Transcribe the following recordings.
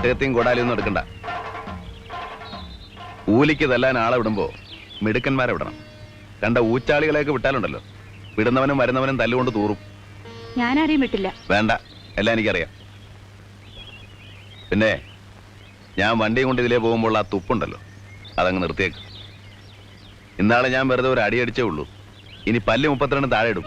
വെട്ടുകത്തിയും ഒന്നും എടുക്കണ്ട. കൂലിക്ക് തല്ലാൻ ആളെ വിടുമ്പോ മിടുക്കന്മാരെ വിടണം. രണ്ട ഊച്ചാളികളെയൊക്കെ വിട്ടാലുണ്ടല്ലോ. വിടുന്നവനും വരുന്നവനും തല്ലുകൊണ്ട് തൂറും. ഞാനാരെയും വിട്ടില്ല. വേണ്ട. എല്ലാം എനിക്കറിയാം. പിന്നെ ഞാൻ വണ്ടിയും കൊണ്ട് ഇതിലേ പോകുമ്പോൾ ആ തുപ്പുണ്ടല്ലോ. അതങ്ങ് നിർത്തിയേക്ക്. ഇന്നാളെ ഞാൻ വെറുതെ ഒരു അടിയടിച്ചേ ഉള്ളൂ. ഇനി പല്ല് മുപ്പത്തിരണ്ട് താഴെ ഇടും.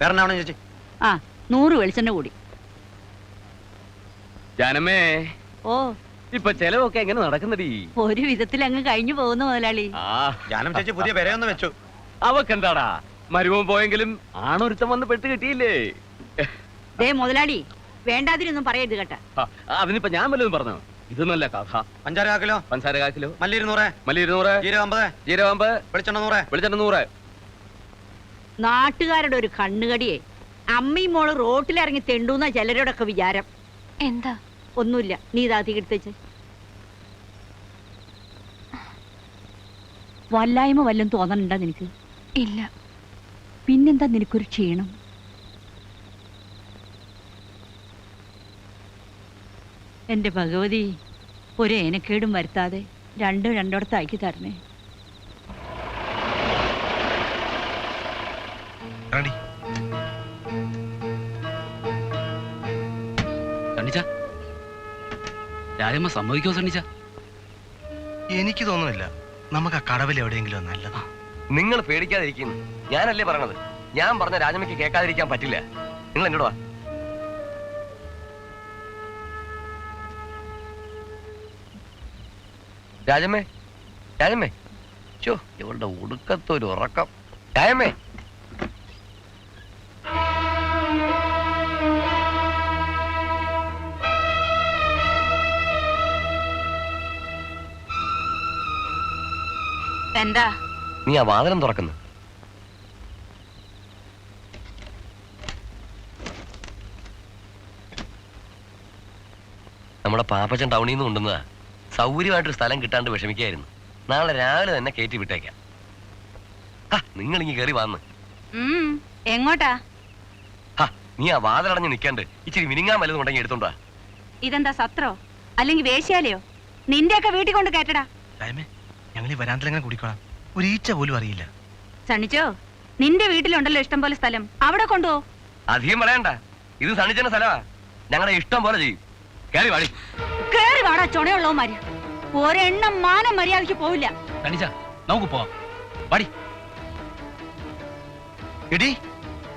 വേറെ എന്നാ ചേച്ചി? ആ നൂറ് വെളിച്ചെണ്ണ കൂടി. ജാനമ്മേ ഓ. ഇപ്പൊ ചെലവൊക്കെ എങ്ങനെ നടക്കുന്നടി? ഒരു വിധത്തിൽ അങ്ങ് കഴിഞ്ഞു പോകുന്ന മുതലാളി. ജാനം ചേച്ചി പുതിയ പെരയൊന്ന് വെച്ചു. അവക്കെന്താടാ? മരുമോ പോയെങ്കിലും ആണൊരുത്തം വന്ന് പെട്ട് കിട്ടിയില്ലേ? ദേ മുതലാളി വേണ്ടാതിരൊന്നും പറയരുത് കേട്ട. അതിനിപ്പോ ഞാൻ വല്ലതും പറഞ്ഞു? ഇത് നല്ല കഥ. പഞ്ചാര കാക്കിലോ? പഞ്ചാര കാക്കിലോ? മല്ലി ഇരുന്നൂറ്. മല്ലി ഇരുന്നൂറ്. ജീരകം അമ്പത്. ജീരകമ്പ് വെളിച്ചെണ്ണ നൂറ്. വെളിച്ചെണ്ണ നൂറ്. നാട്ടുകാരുടെ ഒരു കണ്ണുകടിയെ അമ്മയും മോൾ റോട്ടിലിറങ്ങി തെണ്ടൂന്ന ചിലരോടൊക്കെ വിചാരം. എന്താ? ഒന്നുമില്ല. നീ ഇതാ തീകെടുത്തേച്ച് വല്ലായ്മ വല്ലതും തോന്നണ്ട നിനക്ക്? ഇല്ല. പിന്നെന്താ നിനക്കൊരു ക്ഷീണം? എന്റെ ഭഗവതി ഒരു ഏനക്കേടും വരുത്താതെ രണ്ടും രണ്ടിടത്താക്കി തരണേ. സണ്ണിച്ച? രാജമ്മ സമ്മതിക്കോ സണ്ണിച്ച? എനിക്ക് തോന്നുന്നില്ല. നമുക്ക് ആ കടവിൽ എവിടെയെങ്കിലും നല്ലതാ. നിങ്ങൾ പേടിക്കാതിരിക്കുന്നു ഞാനല്ലേ പറഞ്ഞത് ഞാൻ പറഞ്ഞ രാജമ്മയ്ക്ക് കേൾക്കാതിരിക്കാൻ പറ്റില്ല. നിങ്ങൾ എന്നോട് വാ. രാജമ്മേ രാജമ്മേ. ചോ ഇവളുടെ ഒടുക്കത്തൊരു ഉറക്കം. രാജമ്മേ. എന്താ? നീ ആ വാതിലും തുറക്കുന്നു. നമ്മുടെ പാപ്പച്ചൻ ടൗണിൽ നിന്ന് കൊണ്ടുവന്നതാ. സൗകര്യമായിട്ടൊരു സ്ഥലം കിട്ടാണ്ട് വിഷമിക്കായിരുന്നു. നാളെ രാവിലെ തന്നെ കയറ്റി വിട്ടേക്കാം. നിങ്ങൾ ഇങ്ങ് കയറി വന്ന്. എങ്ങോട്ടാ? ഹാ നീ ആ വാതിലടഞ്ഞ് നിൽക്കാണ്ട് ഇച്ചിരി മിനിങ്ങാൻ വല്ലതും ഉണ്ടെങ്കിൽ എടുത്തോണ്ടാ ഇതെന്താ സത്രോ? അല്ലെങ്കിൽ വേശ്യാലയോ? നിന്റെയൊക്കെ വീട്ടിൽ കൊണ്ട് കയറ്റടാ. ഞങ്ങൾ ഈ വരാന്തലെങ്ങനെ കുടിക്കോളാം? ഒരു ഈച്ച പോലും അറിയില്ല. സണ്ണിച്ചോ നിന്റെ വീട്ടിലുണ്ടല്ലോ ഇഷ്ടം പോലെ സ്ഥലം. അവിടെ കൊണ്ടോ അധികം പറയണ്ട. ഇത് സണിച്ചന്റെ സ്ഥലമാ. ഞങ്ങളുടെ ഇഷ്ടം പോലെ ചെയ്യും. കേറി വാടി. കേറി വാടാ ചുണയുള്ളവന്മാര്. ഒരെണ്ണം മാനം മര്യാദയ്ക്ക് പോവില്ല. സണിച്ച നമുക്ക് പോവാം. വാടി. എടി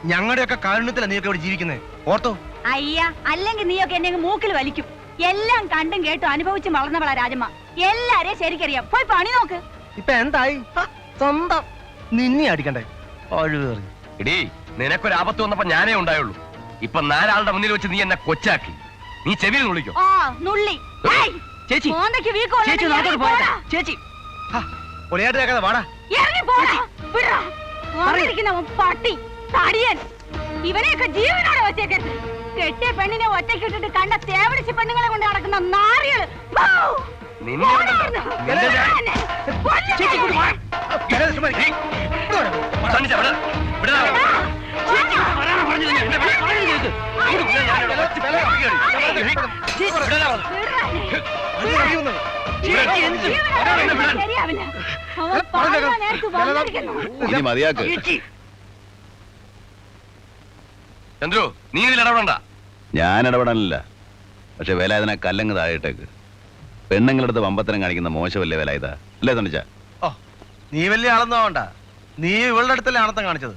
ഞങ്ങളുടെയൊക്കെ കാരുണ്യത്തിലാ നീയൊക്കെ ഇവിടെ ജീവിക്കുന്നത് ഓർത്തോ? അയ്യ അല്ലെങ്കിൽ നീയൊക്കെ എന്നെ അങ്ങ് മൂക്കിൽ വലിക്കും. എല്ലാം കണ്ടും കേട്ടും അനുഭവിച്ചും വളർന്നവളാ രാജമ്മ. എല്ലാരെയും ശരിക്കറിയാം. പോയി പണി നോക്ക്. ഇപ്പൊ എന്തായി? സ്വന്തം. നിന്നെ അടിക്കണ്ടേ? ഒഴിവേറി എടീ നിനക്കൊരു ആപത്ത് വന്നപ്പോ ഞാനേ ഉണ്ടായുള്ളൂ. ഇപ്പൊ നാലാളുടെ മുന്നിൽ വെച്ച് നീ എന്നെ കൊച്ചാക്കി. നീ ചെവിയിൽ നുള്ളിക്കോ. ആ നുള്ളി. ഏയ്, ചേച്ചി. മോന്തയ്ക്ക് വീക്കം ചേച്ചി നാട്ടോട് ഇറങ്ങി പോടാ. ചേച്ചി. ഒളിയായിട്ട് കേൾക്കാതെ വാടാ. ഇറങ്ങി പോടാ. വിടടാ. വന്നിരിക്കുന്നവൻ പട്ടി തടിയൻ. ഇവനെയൊക്കെ ജീവനോടെ വെച്ചേക്കരുത് കെട്ടിയ പെണ്ണിനെ ഒറ്റയ്ക്കിട്ടിട്ട് കണ്ട തേവടിച്ച് പെണ്ണുങ്ങളെ കൊണ്ട് നടക്കുന്ന നാറികൾ. ഭൗ. ഇനി മതിയാക്ക്. ചന്ദ്രു നീ ഇതിൽ ഇടപെടണ്ട. ഞാൻ ഇടപെടാനില്ല. പക്ഷെ വേല അതിനെ കല്ലങ്ങ് താഴേട്ടേക്ക് പെണ്ണുങ്ങളടുത്ത് വമ്പത്തനം കാണിക്കുന്ന മോശമല്ലേ വില ഇതാ അല്ലേ തണിച്ച ഓ നീ വലിയ ആളൊന്നാവണ്ട നീ ഇവളുടെ അടുത്തല്ലേ ആണത്തം കാണിച്ചത്.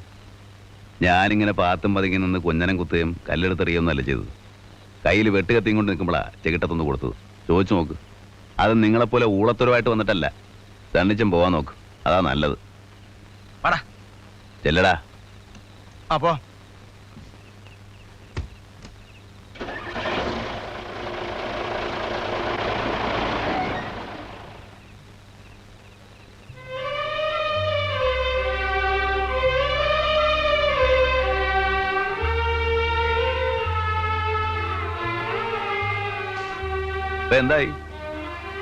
ഞാനിങ്ങനെ പാത്തും പതുങ്ങി നിന്ന് കുഞ്ഞനം കുത്തുകയും കല്ലെടുത്തെറിയുന്നല്ല ചെയ്തത്. കയ്യിൽ വെട്ടുകത്തിയും കൊണ്ട് നിൽക്കുമ്പോഴാ ചെകിട്ടത്തൊന്ന് കൊടുത്തു ചോദിച്ചു നോക്ക്. അത് നിങ്ങളെപ്പോലെ ഊളത്തരമായിട്ട് വന്നിട്ടല്ല. തണ്ണിച്ചും പോവാൻ നോക്ക്. അതാ നല്ലത്. ചെല്ലടാ. അപ്പോ എന്തായി?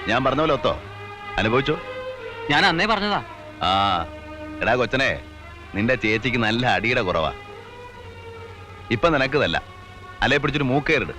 ഞാൻ പറഞ്ഞ പോലെ ഒത്തോ? അനുഭവിച്ചോ? ഞാൻ അന്നേ പറഞ്ഞതാ. ആ എടാ കൊച്ചനെ നിന്റെ ചേച്ചിക്ക് നല്ല അടിയുടെ കുറവാ. ഇപ്പൊ നിനക്കതല്ല അല്ലെ പിടിച്ചൊരു മൂക്കേറിട്.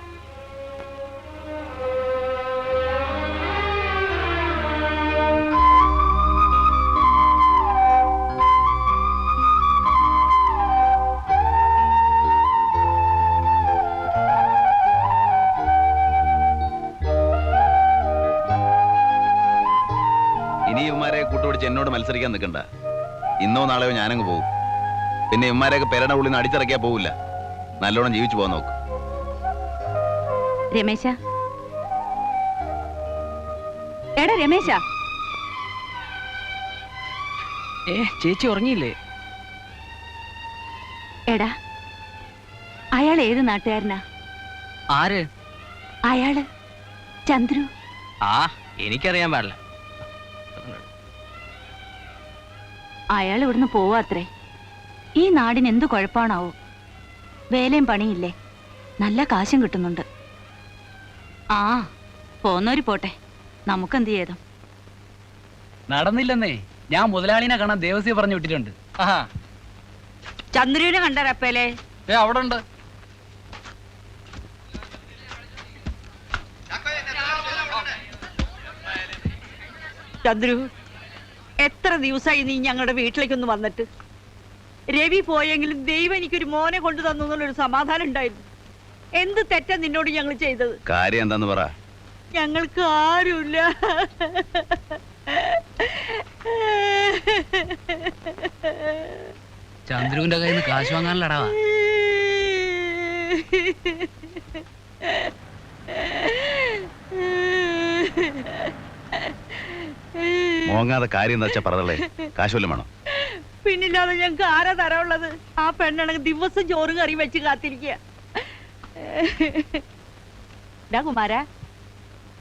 ഇനി ഇവന്മാരെ കൂട്ടുപിടിച്ച് എന്നോട് മത്സരിക്കാൻ നിൽക്കണ്ട. ഇന്നോ നാളെയോ ഞാനങ്ങ് പോകും. പിന്നെ ഇവന്മാരെയൊക്കെ പെരട ഉള്ളിൽ നിന്ന് അടിച്ചിറക്കിയാ പോവില്ല. നല്ലോണം ജീവിച്ചു പോകാൻ നോക്ക്. രമേശ. എടാ രമേശ. ഏ ചേച്ചി ഉറങ്ങിയില്ലേ? എടാ അയാൾ ഏത് നാട്ടുകാരനാ? ആര്? അയാൾ ചന്ദ്രു. ആ എനിക്കറിയാൻ പാടില്ല. അയാൾ ഇവിടുന്ന് പോവാത്രേ ഈ നാടിന് എന്ത് കുഴപ്പമാണാവോ വേലയും പണിയില്ലേ? നല്ല കാശും കിട്ടുന്നുണ്ട്. ആ പോന്നോര് പോട്ടെ. നമുക്കെന്ത് ചെയ്തോ നടന്നില്ലെന്നേ ഞാൻ മുതലാളിനെ കാണാൻ ദേവസ്യ പറഞ്ഞു വിട്ടിട്ടുണ്ട്. ചന്ദ്രുവിനെ കണ്ടറപ്പേലേ ഏ അവിടെ ഉണ്ട് ചന്ദ്രു എത്ര ദിവസമായി നീ ഞങ്ങളുടെ വീട്ടിലേക്കൊന്ന് വന്നിട്ട്? രവി പോയെങ്കിലും ദൈവം എനിക്കൊരു മോനെ കൊണ്ടു തന്നു എന്നുള്ളൊരു സമാധാനം ഉണ്ടായിരുന്നു. എന്ത് തെറ്റാ നിന്നോട് ഞങ്ങൾ ചെയ്തത്? കാര്യം എന്താന്ന് പറ. ഞങ്ങൾക്ക് ആരുമില്ല. ചന്ദ്രുവിന്റെ കയ്യിൽ നിന്ന് കാശ് വാങ്ങാനല്ലടാവാ മോങ്ങാതെ കാര്യം എന്താ വെച്ചാ പറഞ്ഞേ കാശുവല്ലം വേണം? പിന്നില്ലാതെ ഞങ്ങൾക്ക് ആരാ തരാനുള്ളത്? ആ പെണ്ണാണെങ്കിൽ ദിവസം ചോറും കറി വെച്ച് കാത്തിരിക്കുക കുമാര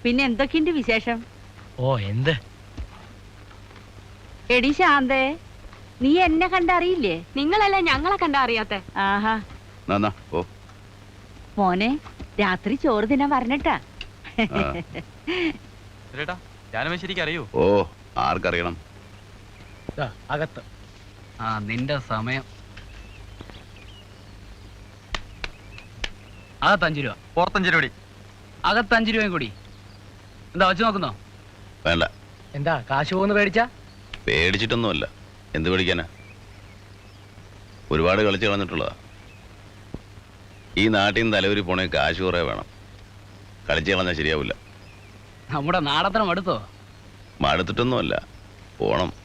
പിന്നെ എന്തൊക്കെയുണ്ട് വിശേഷം? ഓ എന്ത്? എടി ശാന്തേ നീ എന്നെ കണ്ടറിയില്ലേ? നിങ്ങളല്ല ഞങ്ങളെ കണ്ടറിയാത്ത? ആഹാ. മോനെ രാത്രി ചോറ് തിന്നാൻ പറഞ്ഞിട്ടാ അറിയൂ? ഓ. ആർക്കറിയണം? ദാ, അകത്ത്. ആ നിന്റെ സമയം. അകത്ത് അഞ്ചു രൂപ. പുറത്തഞ്ചു രൂപ അകത്ത് അഞ്ചു രൂപയും കൂടി. എന്താ വെച്ച് നോക്കുന്നോ? വേണ്ട. എന്താ കാശ് പോകുന്ന പേടിച്ചാ? പേടിച്ചിട്ടൊന്നുമല്ല. എന്ത് പേടിക്കാനാ? ഒരുപാട് കളിച്ച് കളഞ്ഞിട്ടുള്ളതാ. ഈ നാട്ടിൽ നിന്ന് തലവരി പോണേ കാശ് കുറേ വേണം. കളിച്ചു കളഞ്ഞാൽ ശരിയാവില്ല നമ്മുടെ നാടത്തരം അടുത്തോ മടുത്തിട്ടൊന്നുമല്ല പോണം.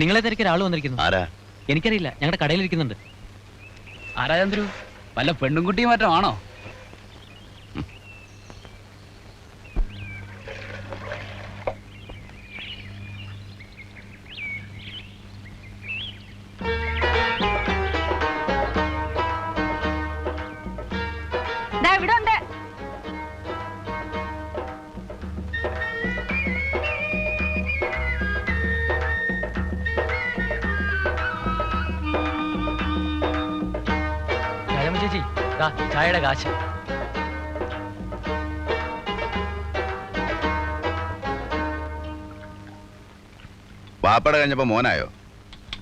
നിങ്ങളെ തിരക്കി ഒരാൾ വന്നിരിക്കുന്നു. ആരാ? എനിക്കറിയില്ല. ഞങ്ങളുടെ കടയിലിരിക്കുന്നുണ്ട്. ആരാ ചന്ദ്രു? വല്ല പെണ്ണുംകുട്ടിയും മറ്റോ ആണോ? ചായയുടെ കാശ്. വാപ്പട കഴിഞ്ഞപ്പോ മോനായോ?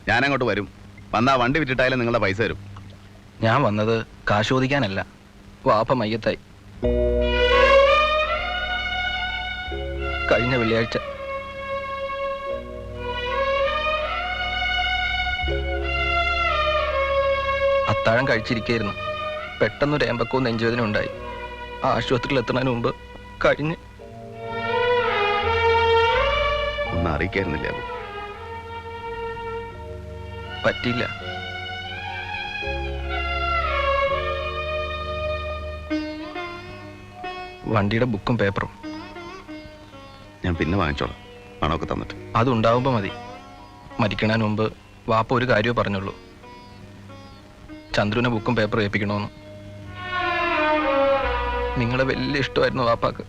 ഞാനങ്ങോട്ട് വരും. വന്നാ വണ്ടി വിറ്റിട്ടായാലും നിങ്ങളുടെ പൈസ തരും. ഞാൻ വന്നത് കാശ് ചോദിക്കാനല്ല. വാപ്പ മയ്യത്തായി. കഴിഞ്ഞ വെള്ളിയാഴ്ച. അത്താഴം കഴിച്ചിരിക്കായിരുന്നു. പെട്ടെന്നൊരു ഏമ്പക്കവും നെഞ്ചുവേദന ഉണ്ടായി. ആശുപത്രിയിൽ എത്തുന്നതിന് മുമ്പ് കഴിഞ്ഞ്. ഒന്നും അറിയിക്കായിരുന്നില്ല പറ്റിയില്ല. വണ്ടിയുടെ ബുക്കും പേപ്പറും. ഞാൻ പിന്നെ വാങ്ങിച്ചോളാം. പണമൊക്കെ തന്നിട്ട്. അതുണ്ടാവുമ്പോൾ മതി. മരിക്കണതിന് മുമ്പ് വാപ്പ ഒരു കാര്യമേ പറഞ്ഞുള്ളൂ. ചന്ദ്രുവിനെ ബുക്കും പേപ്പറും ഏൽപ്പിക്കണമെന്ന് നിങ്ങളെ വലിയ ഇഷ്ടമായിരുന്നു വാപ്പാക്ക്.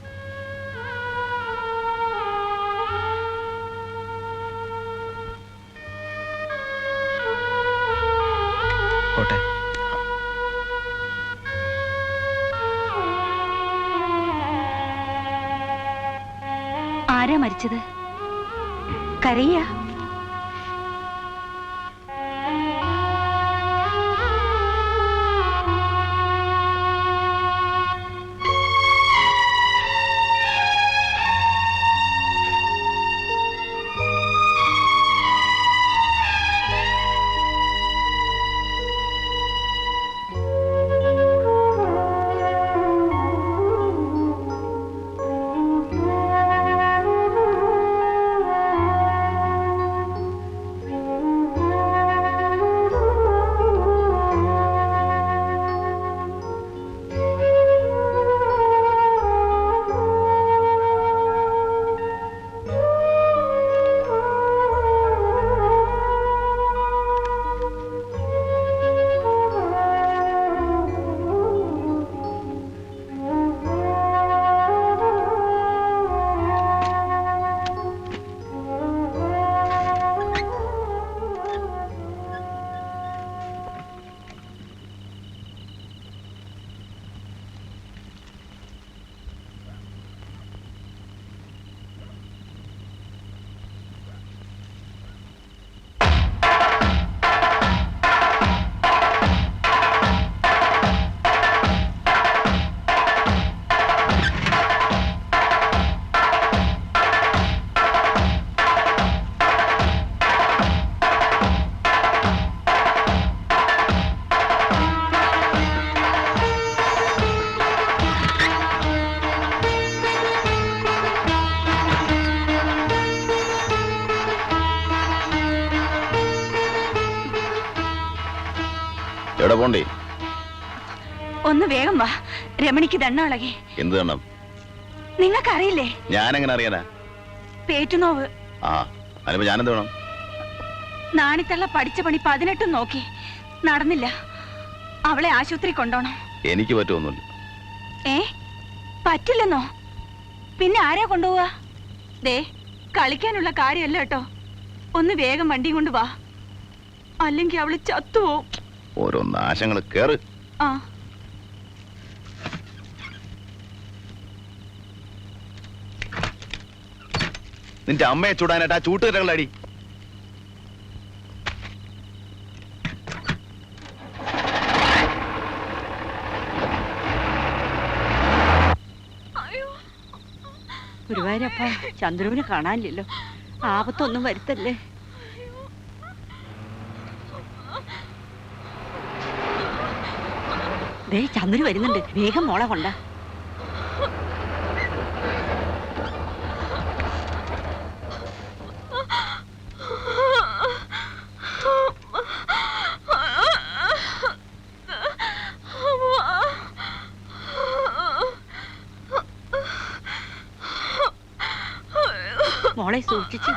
ആരാ മരിച്ചത്? കരയ്യ എവിടെ പോണ്ടേ? ഒന്ന് വേഗം വാ. രമണിക്ക് ദണ്ണളകി. എന്ത് ദണ്ണം? നിങ്ങൾക്കറിയില്ലേ? ഞാൻ എങ്ങനെ അറിയാനാ? പേറ്റുനോവ്. ആ അതിപ്പോ ഞാനെന്ത് വേണം? നാണിത്തള്ള പഠിച്ച പണി പതിനെട്ടും നോക്കി. നടന്നില്ല. അവളെ ആശുപത്രി കൊണ്ടോണം. എനിക്ക് പറ്റുമൊന്നുമില്ല ഏ? പറ്റില്ലെന്നോ? പിന്നെ ആരെയാ കൊണ്ടുപോവാ? ദേ കളിക്കാനുള്ള കാര്യമല്ല കേട്ടോ. ഒന്ന് വേഗം വണ്ടിയും കൊണ്ട് വാ. അല്ലെങ്കിൽ അവൾ ചത്തുപോവും. ഓരോ നാശങ്ങൾ കേറ്. ആ. നിന്റെ അമ്മയെ ചൂടാനായിട്ട് ആ ചൂട്ടുകരകളടി ഗുരുവായൂരപ്പ ചന്ദ്രുവിനെ കാണാനില്ലല്ലോ. ആപത്തൊന്നും വരുത്തല്ലേ. ദേ ചന്ദ്രു വരുന്നുണ്ട്. വേഗം മോളെ കൊണ്ട. മോളെ സൂക്ഷിച്ചു.